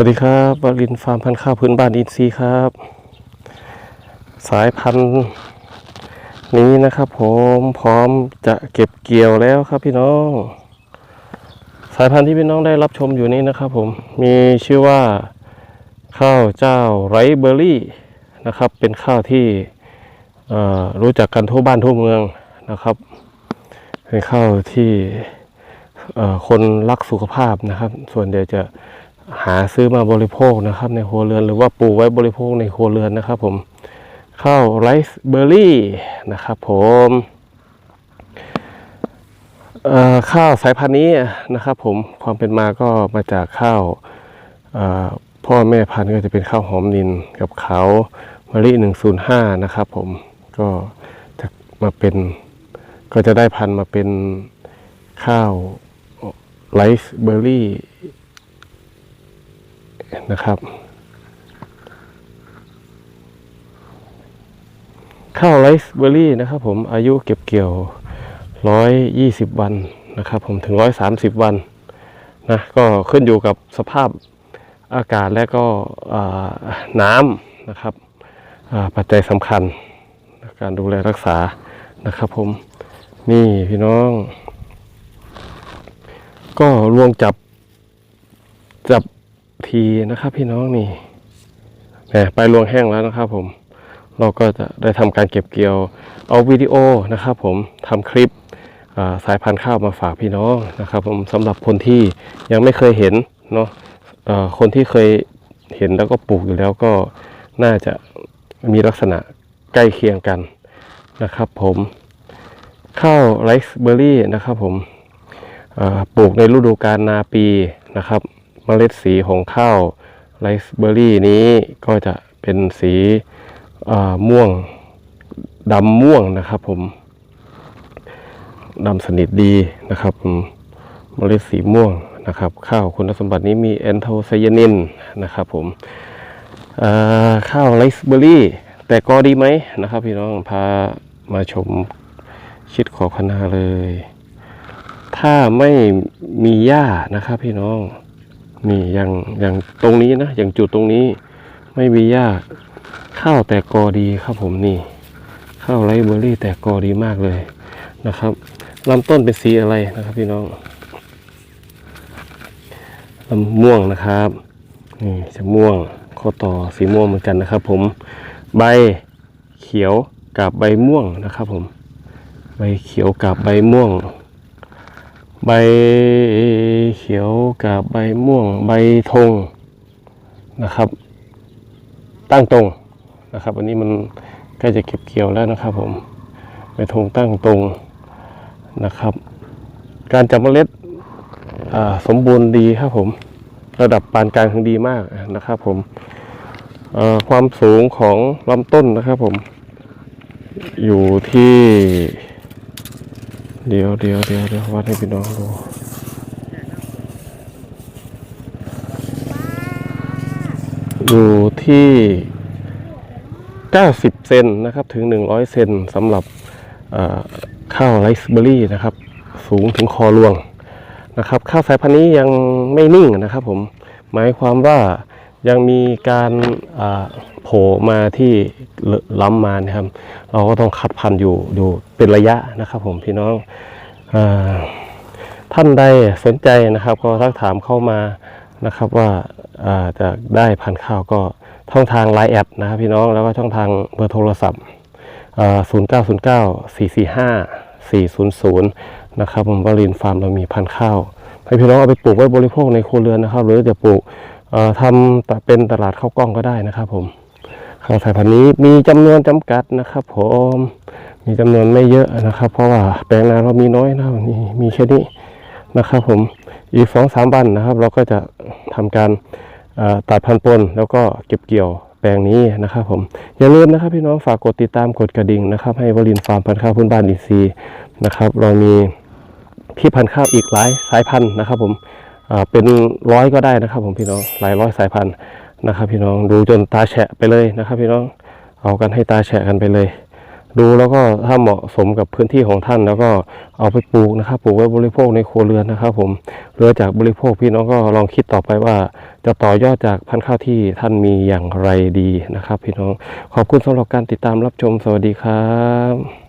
สวัสดีครับบรินฟาร์มพันธุ์ข้าวพื้นบ้านอินซีครับ สายพันธุ์นี้นะครับผมพร้อมจะเก็บเกี่ยวแล้วครับพี่น้อง สายพันธุ์ที่พี่น้องได้รับชมอยู่นี้นะครับผมมีชื่อว่าข้าวเจ้าไรเบอร์รี่นะครับ เป็นข้าวที่รู้จักกันทั่วบ้านทั่วเมืองนะครับ เป็นข้าวที่คนรักสุขภาพนะครับ ส่วนเดียวจะ หาซื้อมาบริโภคนะครับในครัวเรือนหรือว่าปลูกไว้บริโภคในครัวเรือนนะครับผมข้าวไรซ์เบอร์รี่นะครับผมข้าวสายพันธุ์นี้นะครับผมความเป็นมาก็มาจากข้าวพ่อแม่พันธุ์ก็จะเป็นข้าวหอมนินกับเขามะลิ105 นะครับผมก็จะมาเป็นก็จะได้พันธุ์มาเป็นข้าวไรซ์เบอร์รี่ นะครับ ข้าวไรซ์เบอร์รี่นะครับผมอายุเก็บเกี่ยว 120 วันนะครับผมถึง 130 วันนะก็ขึ้นอยู่กับสภาพอากาศและก็น้ำนะครับปัจจัยสำคัญการดูแลรักษานะครับผมนี่พี่น้อง ก็ลวงจับจับ ทีนะครับ พี่น้องนี่แหมไปลวงแห้งแล้วนะครับ ผม เราก็จะได้ทำการเก็บเกี่ยว เอาวิดีโอนะครับ ผมทำคลิปสายพันธุ์ข้าวมาฝากพี่น้องนะครับ ผมสำหรับคนที่ยังไม่เคยเห็นเนาะคนที่เคยเห็นแล้วก็ปลูกอยู่แล้วก็น่าจะมีลักษณะใกล้เคียงกันนะครับ ผมข้าวไรซ์เบอร์รี่นะครับ ผมปลูกในฤดูกาลนาปีนะครับ เมล็ดสีของข้าวไรซ์เบอร์รี่นี้ก็จะเป็นสีม่วงดำม่วงนะครับผมดำสนิทดีนะครับมเมล็ดสีม่วงนะครับ ข้าวคุณสมบัตินี้มีแอนโทไซยานินนะครับผมข้าวไรซ์เบอร์รี่ แต่ก็ดีไหมนะครับ พี่น้องพามาชมชิดขอบคณาเลย ถ้าไม่มีหญ้านะครับพี่น้อง นี่อย่างอย่างตรงนี้นะอย่างจุดตรงนี้ไม่มีหญ้าข้าวแตกกอดีครับผมนี่ข้าวไรเบอร์รี่แตกกอดีมากเลยนะครับลำต้นเป็นสีอะไรนะครับพี่น้องลำม่วงนะครับนี่จะม่วงข้อต่อสีม่วงเหมือนกันนะครับ ผมใบเขียวกับใบม่วงนะครับ ผม ใบเขียวกับใบม่วง ใบเขียวกับใบม่วงใบธงนะครับ ตั้งตรงนะครับ อันนี้มันใกล้จะเก็บเกี่ยวแล้วนะครับ ผมใบธงตั้งตรงนะครับ การจับเมล็ดสมบูรณ์ดีครับผม ระดับปานกลางถึงดีมากนะครับผมความสูงของลำต้นนะครับผม อยู่ที่ เดี๋ยวเดี๋ยวเดี๋ยวเดี๋ยววัดให้พี่น้องดูอยู่ที่ 90 เซนนะครับ ถึง 100 เซนสำหรับข้าวไรซ์เบอร์รี่นะครับ สูงถึงคอรวงนะครับ ข้าวสายพันธุ์นี้ยังไม่นิ่งนะครับผมหมายความว่า ยังมีการโผล่มาที่ล้ำมานะครับ เราก็ต้องคัดพันธุ์อยู่อยู่เป็นระยะนะครับผมพี่น้องอท่านใดสนใจนะครับ ก็ทักถามเข้ามานะครับว่าจะได้พันธุ์ข้าวก็ช่องทางไลน์แอดนะครับพี่น้องแล้วก็ช่องทางเบอร์โทรศัพท์ศูนย์เก้าศูนะครับผมวลินฟาร์มเรามีพันธุ์ข้าวให้พี่น้องเอาไปปลูกไว้บริโภคในครัวเรือนนะครับ หรือจะปลูก ทำเป็นตลาดข้าวกล้องก็ได้นะครับ ผมข้าวสายพันธุ์นี้มีจำนวนจำกัดนะครับ ผมมีจำนวนไม่เยอะนะครับ เพราะว่าแปลงนาเรามีน้อยนะมีมีแค่นี้นะครับ ผมอีกสองสามวันนะครับ เราก็จะทำการตัดพันธุ์ปนแล้วก็เก็บเกี่ยวแปลงนี้นะครับ ผมอย่าลืมนะครับ พี่น้องฝากกดติดตามกดกระดิ่งนะครับ ให้วลินฟาร์มพันธุ์ข้าวพื้นบ้านอีซีนะครับ เรามีพี่พันธุ์ข้าวอีกหลายสายพันธุ์นะครับ ผม เป็นร้อยก็ได้นะครับ ผมพี่น้องหลายร้อยสายพันธุ์นะครับ พี่น้องดูจนตาแฉะไปเลยนะครับ พี่น้องเอากันให้ตาแฉะกันไปเลย ดูแล้วก็ถ้าเหมาะสมกับพื้นที่ของท่าน แล้วก็เอาไปปลูกนะครับปลูกไว้บริโภคในครัวเรือนนะครับ ผมเรือจากบริโภคพี่น้องก็ลองคิดต่อไปว่า จะต่อยอดจากพันธุ์ข้าวที่ท่านมีอย่างไรดีนะครับ พี่น้องขอบคุณสำหรับการติดตามรับชมสวัสดีครับ